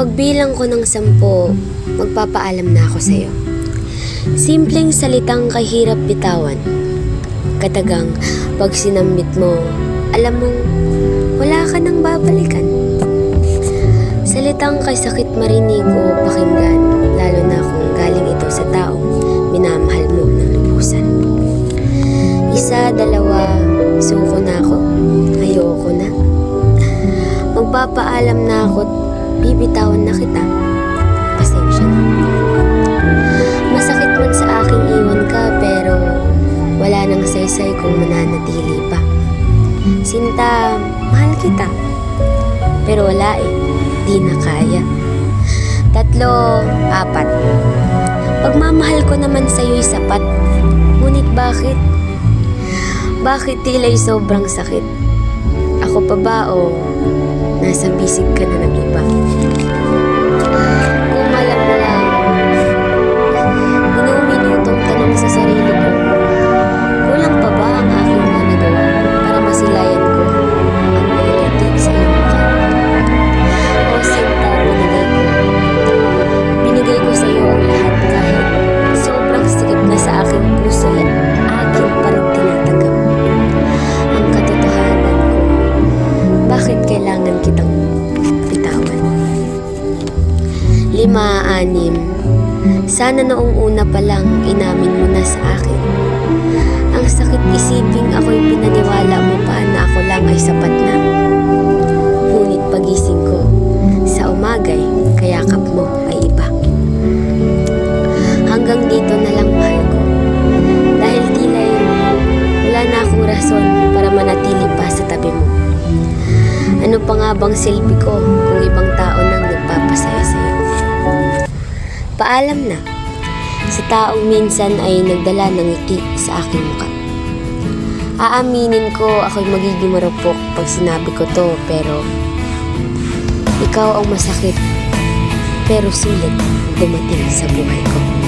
Pagbilang ko ng sampo, magpapaalam na ako sa'yo. Simpleng salitang kahirap bitawan. Katagang pag sinambit mo, alam mong wala ka nang babalikan. Salitang kay sakit marinig o pakinggan, lalo na kung galing ito sa taong minamahal mo ng lubusan. Isa, dalawa, suko na ako. Ayoko na. Magpapaalam na ako bibitawan na kita. Pasensya na. Masakit man sa aking iwan ka pero wala nang saysay kung mananatili pa. Sinta, mahal kita. Pero wala eh, di na kaya. Tatlo, apat. Pagmamahal ko naman sa'yo'y sapat. Ngunit bakit? Bakit tila'y sobrang sakit? Ako pa ba o nasa bisig ka na ng kailangan kitang bitawan? Lima, anim. Sana noong una pa lang inamin mo na sa akin. Ang sakit isiping ako'y pinaniwala mo pa na ako lang ay sapat na. Ngunit pagising ko, sa umagay, kayakap mo ay iba. Hanggang dito na lang mahal ko. Dahil tila'y wala na akong rason para manatili pa sa tabi mo. Ano pa nga bang silbi ko kung ibang tao nang nagpapasaya sa'yo? Paalam na sa taong minsan ay nagdala ng ngiti sa aking muka. Aaminin ko ako'y magiging marupok pag sinabi ko to pero ikaw ang masakit pero sulit dumating sa buhay ko.